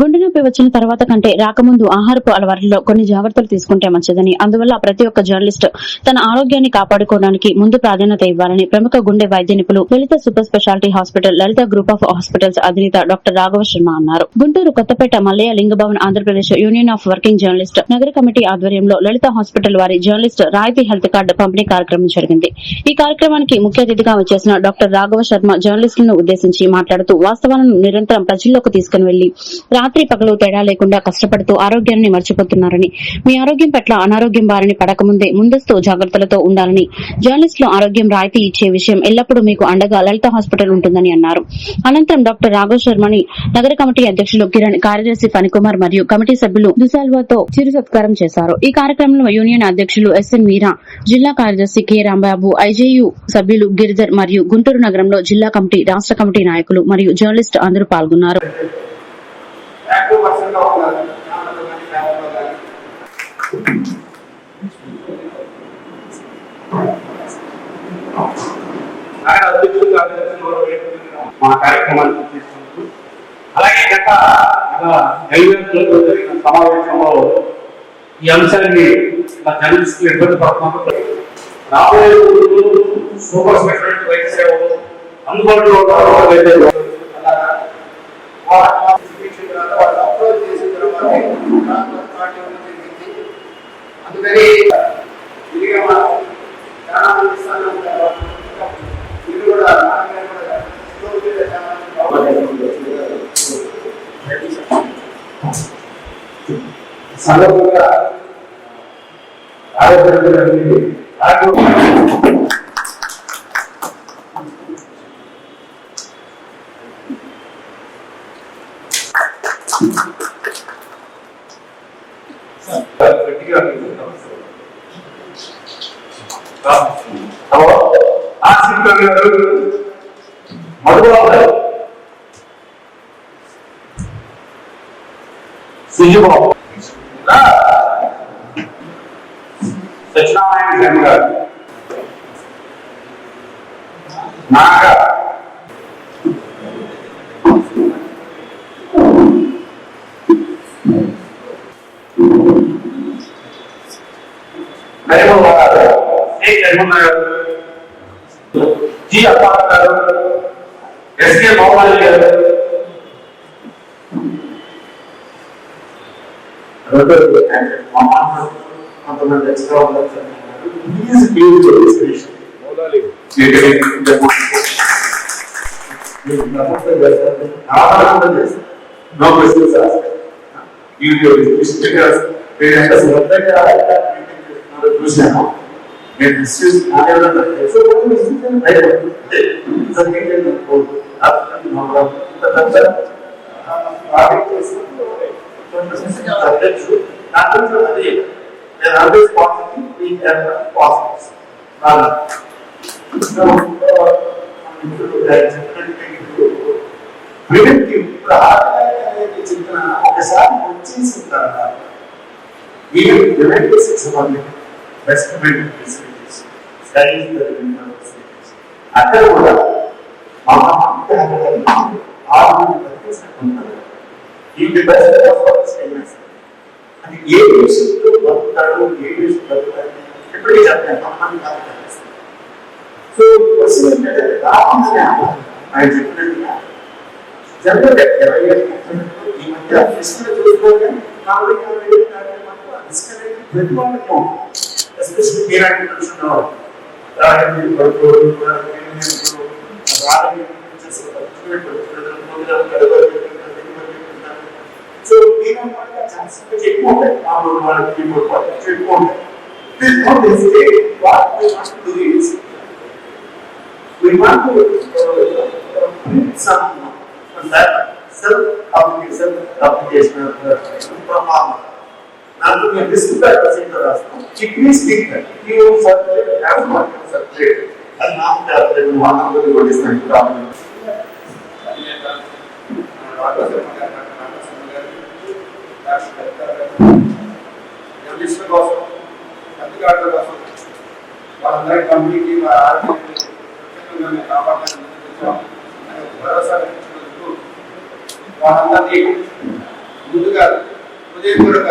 గుండె నొప్పి వచ్చిన తర్వాత కంటే రాకముందు ఆహారపు అలవాట్లలో కొన్ని జాగ్రత్తలు తీసుకుంటే మంచిదని. అందువల్ల ప్రతి ఒక్క జర్నలిస్ట్ తన ఆరోగ్యాన్ని కాపాడుకోవడానికి ముందు ప్రాధాన్యత ఇవ్వాలని ప్రముఖ గుండె వైద్య నిపుణులు Lalitha super speciality hospital Lalitha group of hospitals అధినేత డాక్టర్ రాఘవ శర్మ అన్నారు. Guntur Kothapeta Mallaiah Lingabhavan Andhra Pradesh union of working journalist నగర కమిటీ ఆధ్వర్యంలో లలిత హాస్పిటల్ వారి జర్నలిస్ట్ రాయితీ హెల్త్ కార్డు పంపిణీ కార్యక్రమం జరిగింది. ఈ కార్యక్రమానికి ముఖ్య అతిథిగా వచ్చేసిన డాక్టర్ రాఘవ శర్మ జర్నలిస్టులను ఉద్దేశించి మాట్లాడుతూ వాస్తవాలను నిరంతరం ప్రజల్లోకి తీసుకుని వెళ్ళి రాత్రి పగలు తేడా లేకుండా కష్టపడుతూ ఆరోగ్యాన్ని మర్చిపోతున్నారని మీ ఆరోగ్యం పట్ల అనారోగ్యం బారిన పడకముందే ముందస్తు జాగ్రత్తలతో ఉండాలని జర్నలిస్టులు ఆరోగ్యం రాయితీ ఇచ్చే విషయం ఎల్లప్పుడూ మీకు అండగా లలిత హాస్పిటల్ ఉంటుందని అన్నారు. అనంతరం డాక్టర్ రాఘవ్ శర్మని నగర కమిటీ అధ్యక్షులు కిరణ్ కార్యదర్శి ఫణికుమార్ మరియు కమిటీ సభ్యులు దుసాల్వాతో చిరు సత్కారం చేశారు. ఈ కార్యక్రమంలో యూనియన్ అధ్యక్షులు ఎస్ఎన్ మీరా జిల్లా కార్యదర్శి కె రాంబాబు ఐజేయు సభ్యులు గిరిధర్ మరియు గుంటూరు నగరంలో జిల్లా కమిటీ రాష్ట్ర కమిటీ నాయకులు మరియు జర్నలిస్టు అందరూ పాల్గొన్నారు. యాక్టివ్ పర్సన్గా ఉన్నారు మా కార్యక్రమాన్ని తీసుకుంటూ అలాగే గత ఎలివేషన్లో జరిగిన సమావేశంలో ఈ అంశాన్ని మా జర్నలిస్టులు ఇబ్బంది పడుతున్నారు. రాబోయే సూపర్ స్పెషాలిటీ వైద్య సేవలు అందుబాటులో ఉన్నట్లయితే అలాగా వాళ్ళు అప్లోడ్ చేసిన తర్వాత పార్టీ ఉండడం జరిగింది అందుకని తిరిగి మనం చాలా మంది స్థానం ఉంటారు. ఇది కూడా నాన్నగారు కూడా స్కూల్ మీద చాలా మంది సందర్భంగా ఆరోగ్య హలో ఆసిఫ్ గారు మధుబాబు గారు సుజబాబు సత్యనారాయణ శర్మ గారు నాగ నరేంద్ర గారు ఏ జగన్ గారు జి అప్పారావు గారు ఎస్కే మోహన్ గారు కొంతమంది ఎక్స్ట్రా ఉండొచ్చు please please expression no questions video శ్రద్ధగా చూసాను నేను డిస్కస్ అది నేను ఆల్వేస్ పాజిటివ్ పాజిటివ్ ప్రివెంటివ్ ప్రాణాయామానికి చింతన ఒకసారి వచ్చేసిన తర్వాత మీరు ప్రివెంటివ్ శిక్ష పొంది best medical facilities studies facilities అక్కడ కూడా అది ఏ విషయంలో బతుకుతాడు ఏ విషయం బతుకుతాడు ఎప్పటికీ చెప్తాను కొంతమంది కాదు సో క్వశ్చన్ ఏంటంటే రాకుండా ఆయన చెప్పినట్టుగా జనరల్ ఇరవై ఏడు ఈ మధ్య ఫిజికల్ చూసుకోవాలి. నాలుగు so we don't we want more we want to do some from that self-application, application of the performance. Now, to be discussed as in the last one, it means different. You circulate, have not circulate, and now that the one of the what is going to happen. జర్నలిస్టుల కోసం అధికారుల కోసం వాళ్ళందరి కంపెనీకి వారి ఆర్థిక కాపాడాలని భరోసా కల్పించినందుకు వాళ్ళందరినీ హృదయపూర్వక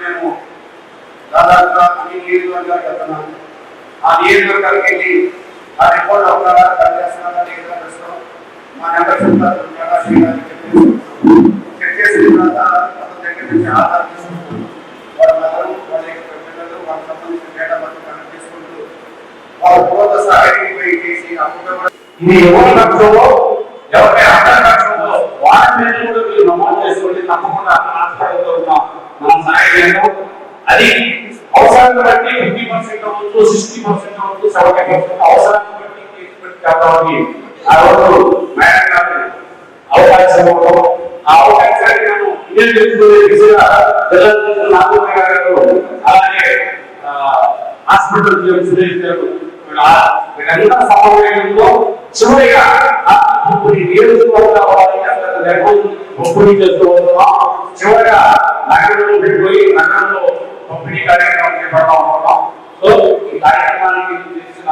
మేము దాదాపుగా అన్ని నియోజకవర్గాలు వెళ్తున్నాం ఆ నియోజకవర్గానికి వెళ్ళి ఆ రిపోర్ట్ అవుతారా పనిచేస్తున్నారా లేదా ప్రశ్న మా నెంబర్ చెప్తారు చెక్ చేసిన తర్వాత అతని దగ్గర నుంచి ఆధార్ తీసుకుంటూ వాళ్ళ వాళ్ళ యొక్క పిల్లలు వాళ్ళకి సంబంధించిన డేటా మొత్తం కనెక్ట్ చేసుకుంటూ వాళ్ళ పూర్వ సహాయం చేసి ఆ ఇది ఎవరి పక్షంలో ఎవరికి అర్థం పక్షంలో వారి మీద కూడా మీరు నమోదు చేసుకోండి తప్పకుండా హాస్పిటల్లో ఉన్నాం మనం సహాయం అది అవసరాన్ని బట్టి ఫిఫ్టీ పర్సెంట్ అవ్వచ్చు సిక్స్టీ పర్సెంట్ అవ్వచ్చు సెవెంటీ పర్సెంట్ అవసరాన్ని బట్టి ట్రీట్మెంట్ చేద్దామని ఆ రోజు మేడం గారు అవకాశం ఇవ్వడం. ఆ అవకాశాన్ని నేను ఇదే తెలుసుకునే దిశగా పిల్లలు నాకు గారు అలాగే హాస్పిటల్ సురేష్ గారు వీళ్ళంతా సమన్వయంతో చివరిగా ఆ నియోజకవర్గ వారికి చివరిగా నగరంలో పెట్టిపోయి నగరంలో పంపిణీ కార్యక్రమం చేపడతా ఉంటున్నాం సో ఈ కార్యక్రమానికి చేసిన